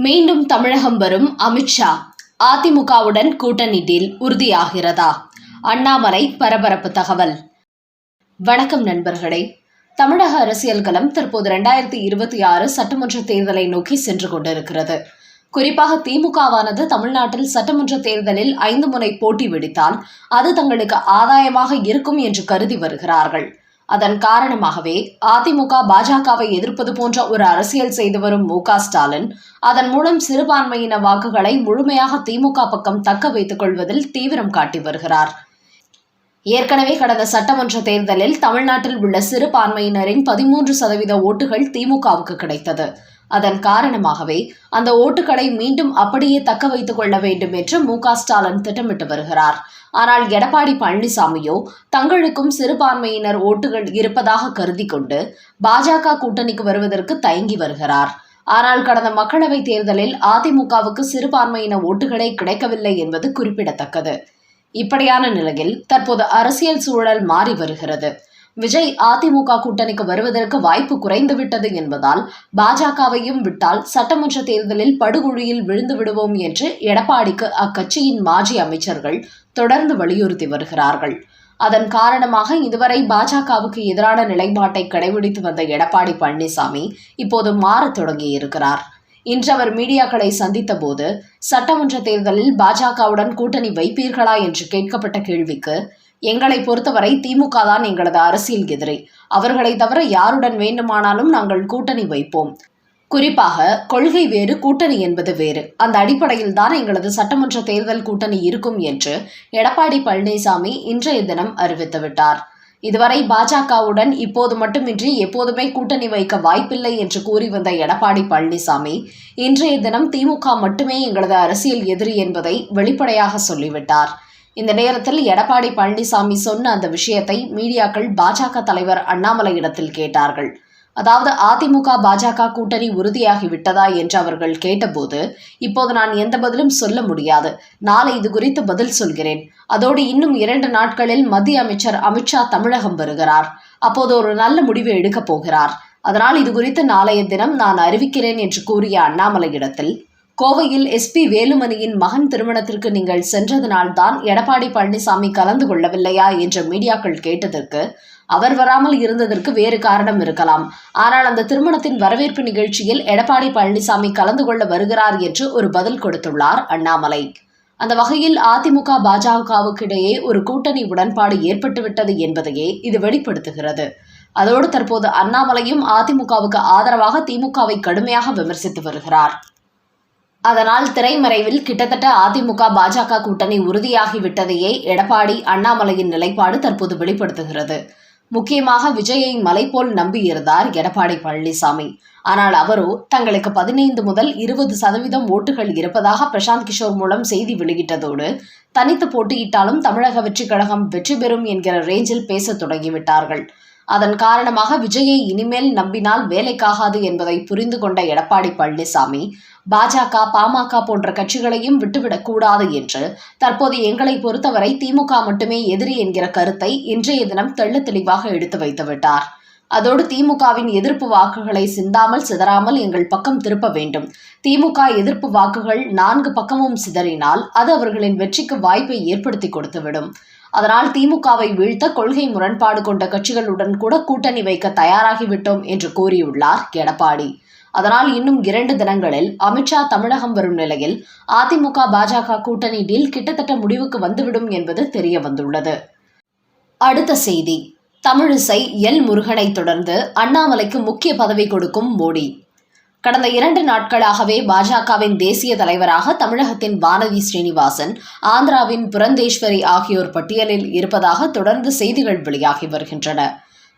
மீண்டும் தமிழகம் வரும் அமித்ஷா அதிமுகவுடன் கூட்டணி டீல் உறுதியாகிறதா? அண்ணாமலை பரபரப்பு தகவல். வணக்கம் நண்பர்களே. தமிழக அரசியல் களம் தற்போது இரண்டாயிரத்தி இருபத்தி ஆறு சட்டமன்ற தேர்தலை நோக்கி சென்று கொண்டிருக்கிறது. குறிப்பாக திமுகவானது தமிழ்நாட்டில் சட்டமன்ற தேர்தலில் ஐந்து முனை போட்டி விடுத்தால் அது தங்களுக்கு ஆதாயமாக இருக்கும் என்று கருதி வருகிறார்கள். அதன் காரணமாகவே அதிமுக பாஜகவை எதிர்ப்பது போன்ற ஒரு அரசியல் செய்து வரும் மு ஸ்டாலின் அதன் மூலம் சிறுபான்மையின வாக்குகளை முழுமையாக திமுக பக்கம் தக்க வைத்துக் கொள்வதில் தீவிரம் காட்டி வருகிறார். ஏற்கனவே கடந்த சட்டமன்ற தேர்தலில் தமிழ்நாட்டில் உள்ள சிறுபான்மையினரின் பதிமூன்று சதவீத ஓட்டுகள் திமுகவுக்கு கிடைத்தது. அதன் காரணமாகவே அந்த ஓட்டுகளை மீண்டும் அப்படியே தக்க வைத்துக் கொள்ள வேண்டும் என்று மு ஸ்டாலின் திட்டமிட்டு வருகிறார். ஆனால் எடப்பாடி பழனிசாமியோ தங்களுக்கும் சிறுபான்மையினர் ஓட்டுகள் இருப்பதாக கருதி கொண்டு பாஜக கூட்டணிக்கு வருவதற்கு தயங்கி வருகிறார். ஆனால் கடந்த மக்களவைத் தேர்தலில் அதிமுகவுக்கு சிறுபான்மையின ஓட்டுகளே கிடைக்கவில்லை என்பது குறிப்பிடத்தக்கது. இப்படியான நிலையில் தற்போது அரசியல் சூழல் மாறி வருகிறது. விஜய் அதிமுக கூட்டணிக்கு வருவதற்கு வாய்ப்பு குறைந்துவிட்டது என்பதால் பாஜகவையும் விட்டால் சட்டமன்ற தேர்தலில் படுகுழியில் விழுந்து விடுவோம் என்று எடப்பாடிக்கு அக்கட்சியின் மாஜி அமைச்சர்கள் தொடர்ந்து வலியுறுத்தி வருகிறார்கள். அதன் காரணமாக இதுவரை பாஜகவுக்கு எதிரான நிலைப்பாட்டை கடைபிடித்து வந்த எடப்பாடி பழனிசாமி இப்போது மாறத் தொடங்கியிருக்கிறார். இன்று அவர் மீடியாக்களை சந்தித்த போது சட்டமன்ற தேர்தலில் பாஜகவுடன் கூட்டணி வைப்பீர்களா என்று கேட்கப்பட்ட கேள்விக்கு எங்களை பொறுத்தவரை திமுக தான் எங்களது அரசியல் எதிரி. அவர்களை தவிர யாருடன் வேண்டுமானாலும் நாங்கள் கூட்டணி வைப்போம். குறிப்பாக கொள்கை வேறு கூட்டணி என்பது வேறு. அந்த அடிப்படையில் தான் எங்களது சட்டமன்ற தேர்தல் கூட்டணி இருக்கும் என்று எடப்பாடி பழனிசாமி இன்றைய தினம் அறிவித்துவிட்டார் இதுவரை பாஜகவுடன் இப்போது மட்டுமின்றி எப்போதுமே கூட்டணி வைக்க வாய்ப்பில்லை என்று கூறி வந்த எடப்பாடி பழனிசாமி இன்றைய தினம் திமுக மட்டுமே எங்களது அரசியல் எதிரி என்பதை வெளிப்படையாக சொல்லிவிட்டார். இந்த நேரத்தில் எடப்பாடி பழனிசாமி சொன்ன அந்த விஷயத்தை மீடியாக்கள் பாஜக தலைவர் அண்ணாமலை இடத்தில் கேட்டார்கள். அதாவது அதிமுக பாஜக கூட்டணி உறுதியாகி விட்டதா என்று அவர்கள் கேட்டபோது இப்போது நான் எந்த பதிலும் சொல்ல முடியாது. நாளை இது குறித்து பதில் சொல்கிறேன். அதோடு இன்னும் இரண்டு நாட்களில் மத்திய அமைச்சர் அமித்ஷா தமிழகம் வருகிறார். அப்போது ஒரு நல்ல முடிவு எடுக்கப் போகிறார். அதனால் இது குறித்து நாளைய தினம் நான் அறிவிக்கிறேன் என்று கூறிய அண்ணாமலை இடத்தில் கோவையில் எஸ்பி வேலுமணியின் மகன் திருமணத்திற்கு நீங்கள் சென்றதனால்தான் எடப்பாடி பழனிசாமி கலந்து கொள்ளவில்லையா என்று மீடியாக்கள் கேட்டதற்கு அவர் வராமல் இருந்ததற்கு வேறு காரணம் இருக்கலாம். ஆனால் அந்த திருமணத்தின் வரவேற்பு நிகழ்ச்சியில் எடப்பாடி பழனிசாமி கலந்து கொள்ள வருகிறார் என்று ஒரு பதில் கொடுத்துள்ளார் அண்ணாமலை. அந்த வகையில் அதிமுக பாஜகவுக்கு இடையே ஒரு கூட்டணி உடன்பாடு ஏற்பட்டுவிட்டது என்பதையே இது வெளிப்படுத்துகிறது. அதோடு தற்போது அண்ணாமலையும் அதிமுகவுக்கு ஆதரவாக திமுகவை கடுமையாக விமர்சித்து வருகிறார். அதனால் திரைமறைவில் கிட்டத்தட்ட அதிமுக பாஜக கூட்டணி உறுதியாகிவிட்டதையே எடப்பாடி அண்ணாமலையின் நிலைப்பாடு தற்போது வெளிப்படுத்துகிறது. முக்கியமாக விஜயை மலை போல் நம்பியிருந்தார் எடப்பாடி பழனிசாமி. ஆனால் அவரோ தங்களுக்கு பதினைந்து முதல் இருபது சதவீதம் ஓட்டுகள் இருப்பதாக பிரசாந்த் கிஷோர் மூலம் செய்தி வெளியிட்டதோடு தனித்து போட்டியிட்டாலும் தமிழக வெற்றிக் கழகம் வெற்றி பெறும் என்கிற ரேஞ்சில் பேசத் தொடங்கிவிட்டார்கள். அதன் காரணமாக விஜயை இனிமேல் நம்பினால் வேலைக்காகாது என்பதை புரிந்து கொண்ட எடப்பாடி பழனிசாமி பாஜக பாமக போன்ற கட்சிகளையும் விட்டுவிடக் கூடாது என்று தற்போது எங்களை பொறுத்தவரை திமுக மட்டுமே எதிரி என்கிற கருத்தை இன்றைய தினம் தெள்ள தெளிவாக எடுத்து வைத்துவிட்டார் அதோடு திமுகவின் எதிர்ப்பு வாக்குகளை சிந்தாமல் சிதறாமல் எங்கள் பக்கம் திருப்ப வேண்டும். திமுக எதிர்ப்பு வாக்குகள் நான்கு பக்கமும் சிதறினால் அது அவர்களின் வெற்றிக்கு வாய்ப்பை ஏற்படுத்தி கொடுத்துவிடும். அதனால் திமுகவை வீழ்த்த கொள்கை முரண்பாடு கொண்ட கட்சிகளுடன் கூட கூட்டணி வைக்க தயாராகிவிட்டோம் என்று கூறியுள்ளார் எடப்பாடி. அதனால் இன்னும் இரண்டு தினங்களில் அமித்ஷா தமிழகம் வரும் நிலையில் அதிமுக பாஜக கூட்டணி டீல் கிட்டத்தட்ட முடிவுக்கு வந்துவிடும் என்பது தெரிய வந்துள்ளது. அடுத்த செய்தி. தமிழிசை எல் முருகனை தொடர்ந்து அண்ணாமலைக்கு முக்கிய பதவி கொடுக்கும் மோடி. கடந்த இரண்டு நாட்களாகவே பாஜகவின் தேசிய தலைவராக தமிழகத்தின் வானதி ஸ்ரீனிவாசன் ஆந்திராவின் புரந்தேஸ்வரி ஆகியோர் பட்டியலில் இருப்பதாக தொடர்ந்து செய்திகள் வெளியாகி வருகின்றன.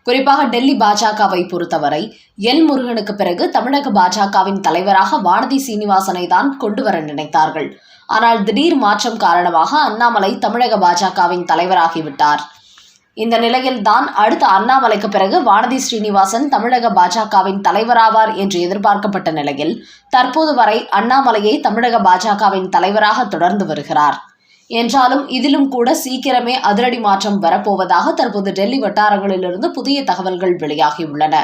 குறிப்பாக டெல்லி பாஜகவை பொறுத்தவரை எல் முருகனுக்கு பிறகு தமிழக பாஜகவின் தலைவராக வானதி சீனிவாசனை தான் கொண்டு வர நினைத்தார்கள். ஆனால் திடீர் மாற்றம் காரணமாக அண்ணாமலை தமிழக பாஜகவின் தலைவராகிவிட்டார் இந்த நிலையில் தான் அடுத்த அண்ணாமலைக்கு பிறகு வானதி ஸ்ரீனிவாசன் தமிழக பாஜகவின் தலைவராவார் என்று எதிர்பார்க்கப்பட்ட நிலையில் தற்போது வரை அண்ணாமலையை தமிழக பாஜகவின் தலைவராக தொடர்ந்து வருகிறார். என்றாலும் இதிலும் கூட சீக்கிரமே அதிரடி மாற்றம் வரப்போவதாக தற்போது டெல்லி வட்டாரங்களிலிருந்து புதிய தகவல்கள் வெளியாகியுள்ளன.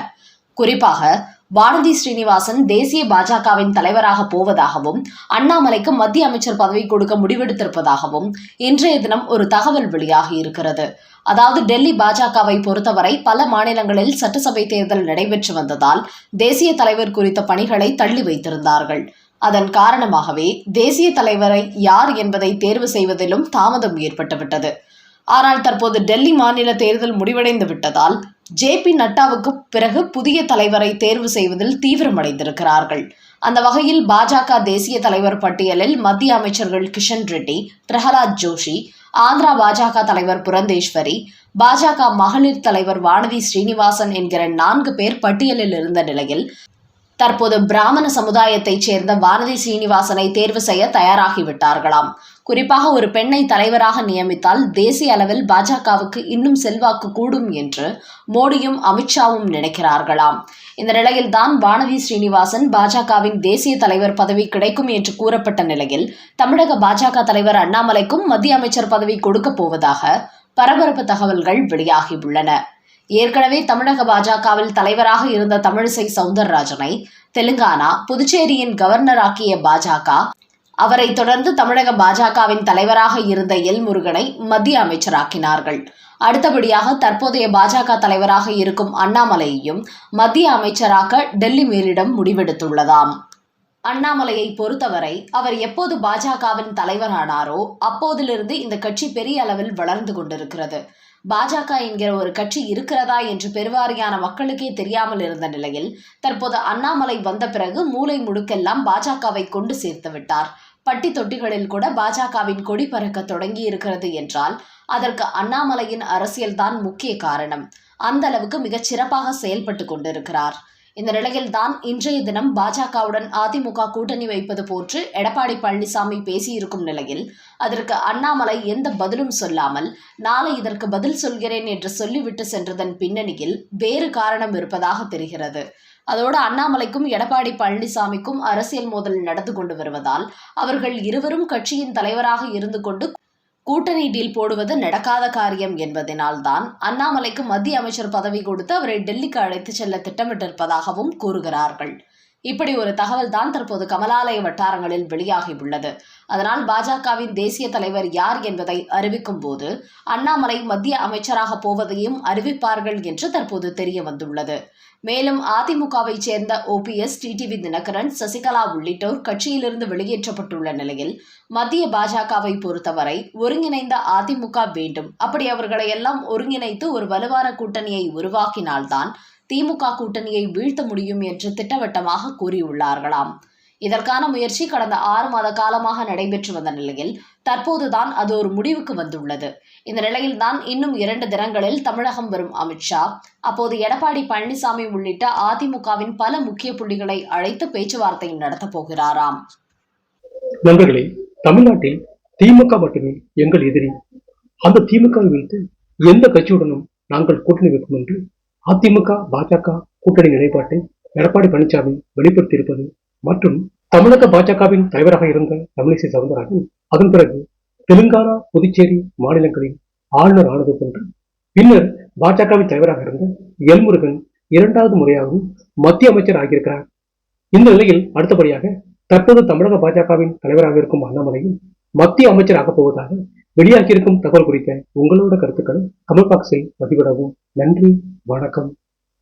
குறிப்பாக வானதி ஸ்ரீனிவாசன் தேசிய பாஜகவின் தலைவராக போவதாகவும் அண்ணாமலைக்கு மத்திய அமைச்சர் பதவி கொடுக்க முடிவெடுத்திருப்பதாகவும் இன்றைய தினம் ஒரு தகவல் வெளியாகி இருக்கிறது. அதாவது டெல்லி பாஜகவை பொறுத்தவரை பல மாநிலங்களில் சட்டசபை தேர்தல் நடைபெற்று வந்ததால் தேசிய தலைவர் குறித்த பணிகளை தள்ளி வைத்திருந்தார்கள். அதன் காரணமாகவே தேசிய தலைவரை யார் என்பதை தேர்வு செய்வதிலும் தாமதம் ஏற்பட்டுவிட்டது. ஆனால் தற்போது டெல்லி மாநில தேர்தல் முடிவடைந்து விட்டதால் ஜே பி நட்டாவுக்கு பிறகு புதிய தலைவரை தேர்வு செய்வதில் தீவிரமடைந்திருக்கிறார்கள். அந்த வகையில் பாஜக தேசிய தலைவர் பட்டியலில் மத்திய அமைச்சர்கள் கிஷன் ரெட்டி பிரகலாத் ஜோஷி ஆந்திரா பாஜக தலைவர் புரந்தேஸ்வரி பாஜக மகளிர் தலைவர் வானதி ஸ்ரீனிவாசன் என்கிற நான்கு பேர் பட்டியலில் இருந்த நிலையில் தற்போது பிராமண சமுதாயத்தைச் சேர்ந்த வானதி சீனிவாசனை தேர்வு செய்ய தயாராகிவிட்டார்களாம். குறிப்பாக ஒரு பெண்ணை தலைவராக நியமித்தால் தேசிய அளவில் பாஜகவுக்கு இன்னும் செல்வாக்கு கூடும் என்று மோடியும் அமித்ஷாவும் நினைக்கிறார்களாம். இந்த நிலையில்தான் வானதி ஸ்ரீனிவாசன் பாஜகவின் தேசிய தலைவர் பதவி கிடைக்கும் என்று கூறப்பட்ட நிலையில் தமிழக பாஜக தலைவர் அண்ணாமலைக்கும் மத்திய அமைச்சர் பதவி கொடுக்கப் போவதாக பரபரப்பு தகவல்கள் வெளியாகியுள்ளன. ஏற்கனவே தமிழக பாஜகவில் தலைவராக இருந்த தமிழிசை சவுந்தரராஜனை தெலுங்கானா புதுச்சேரியின் கவர்னராக்கிய பாஜக அவரை தொடர்ந்து தமிழக பாஜகவின் தலைவராக இருந்த எல் முருகனை மத்திய அமைச்சராக்கினார்கள். அடுத்தபடியாக தற்போதைய பாஜக தலைவராக இருக்கும் அண்ணாமலையையும் மத்திய அமைச்சராக்க டெல்லி மேலிடம் முடிவெடுத்துள்ளதாம். அண்ணாமலையை பொறுத்தவரை அவர் எப்போது பாஜகவின் தலைவரானாரோ அப்போதிலிருந்து இந்த கட்சி பெரிய அளவில் வளர்ந்து கொண்டிருக்கிறது. பாஜக என்கிற ஒரு கட்சி இருக்கிறதா என்று பெருவாரியான மக்களுக்கே தெரியாமல் இருந்த நிலையில் தற்போது அண்ணாமலை வந்த பிறகு மூளை முடுக்கெல்லாம் பாஜகவை கொண்டு சேர்த்து விட்டார். பட்டி தொட்டிகளில் கூட பாஜகவின் கொடி பறக்க தொடங்கி இருக்கிறது என்றால் அதற்கு அண்ணாமலையின் அரசியல்தான் முக்கிய காரணம். அந்த அளவுக்கு மிகச் சிறப்பாக செயல்பட்டு கொண்டிருக்கிறார். இந்த நிலையில்தான் இன்றைய தினம் பாஜகவுடன் அதிமுக கூட்டணி வைப்பது போன்று எடப்பாடி பழனிசாமி பேசியிருக்கும் நிலையில் அதற்கு அண்ணாமலை எந்த பதிலும் சொல்லாமல் நாளை இதற்கு பதில் சொல்கிறேன் என்று சொல்லிவிட்டு சென்றதன் பின்னணியில் வேறு காரணம் இருப்பதாக தெரிகிறது. அதோடு அண்ணாமலைக்கும் எடப்பாடி பழனிசாமிக்கும் அரசியல் மோதல் நடந்து கொண்டு வருவதால் அவர்கள் இருவரும் கட்சியின் தலைவராக இருந்து கொண்டு கூட்டணி டீல் போடுவது நடக்காத காரியம் என்பதனால்தான் அண்ணாமலைக்கு மத்திய அமைச்சர் பதவி கொடுத்து அவரை டெல்லிக்கு அழைத்துச் செல்ல திட்டமிட்டிருப்பதாகவும் கூறுகிறார்கள். இப்படி ஒரு தகவல் தான் தற்போது கமலாலய வட்டாரங்களில் வெளியாகி உள்ளது அதனால் பாஜகவின் தேசிய தலைவர் யார் என்பதை அறிவிக்கும் போது அண்ணாமலை மத்திய அமைச்சராக போவதையும் அறிவிப்பார்கள் என்று தற்போது தெரிய வந்துள்ளது. மேலும் அதிமுகவை சேர்ந்த ஓபிஎஸ் டிடிவி தினகரன் சசிகலா உள்ளிட்டோர் கட்சியிலிருந்து வெளியேற்றப்பட்டுள்ள நிலையில் மத்திய பாஜகவை பொறுத்தவரை ஒருங்கிணைந்த அதிமுக வேண்டும். அப்படி அவர்களை எல்லாம் ஒருங்கிணைத்து ஒரு வலுவான கூட்டணியை உருவாக்கினால்தான் திமுக கூட்டணியை வீழ்த்த முடியும் என்று திட்டவட்டமாக கூறியுள்ளார்களாம். இதற்கான முயற்சி கடந்த ஆறு மாத காலமாக நடைபெற்று வந்த நிலையில் தற்போதுதான் அது ஒரு முடிவுக்கு வந்துள்ளது. இந்த நிலையில்தான் இன்னும் இரண்டு தினங்களில் தமிழகம் வரும் அமித்ஷா அப்போது எடப்பாடி பழனிசாமி உள்ளிட்ட அதிமுகவின் பல முக்கிய புள்ளிகளை அழைத்து பேச்சுவார்த்தை நடத்தப் போகிறாராம். நண்பர்களே தமிழ்நாட்டில் திமுக மட்டுமே எங்கள் எதிரி. அந்த திமுக வைத்து எந்த கட்சியுடனும் நாங்கள் கூட்டணி வைக்கும் என்று அதிமுக பாஜக கூட்டணி நிலைப்பாட்டை எடப்பாடி பழனிசாமி வெளிப்படுத்தியிருப்பது மற்றும் தமிழக பாஜகவின் தலைவராக இருந்த தமிழிசை சவுந்தரராஜன் அதன் பிறகு தெலுங்கானா புதுச்சேரி மாநிலங்களின் ஆளுநர் ஆனது போன்று பின்னர் பாஜகவின் தலைவராக இருந்த எல் முருகன் இரண்டாவது முறையாகவும் மத்திய அமைச்சர் ஆகியிருக்கிறார். இந்த நிலையில் அடுத்தபடியாக தற்போது தமிழக பாஜகவின் தலைவராக இருக்கும் அண்ணாமலையும் மத்திய அமைச்சர் ஆகப் போவதாக வெளியாகியிருக்கும் தகவல் குறித்த உங்களோட கருத்துக்கள் கமெண்ட் பாக்ஸில் பதிவிடவும். நன்றி வணக்கம்.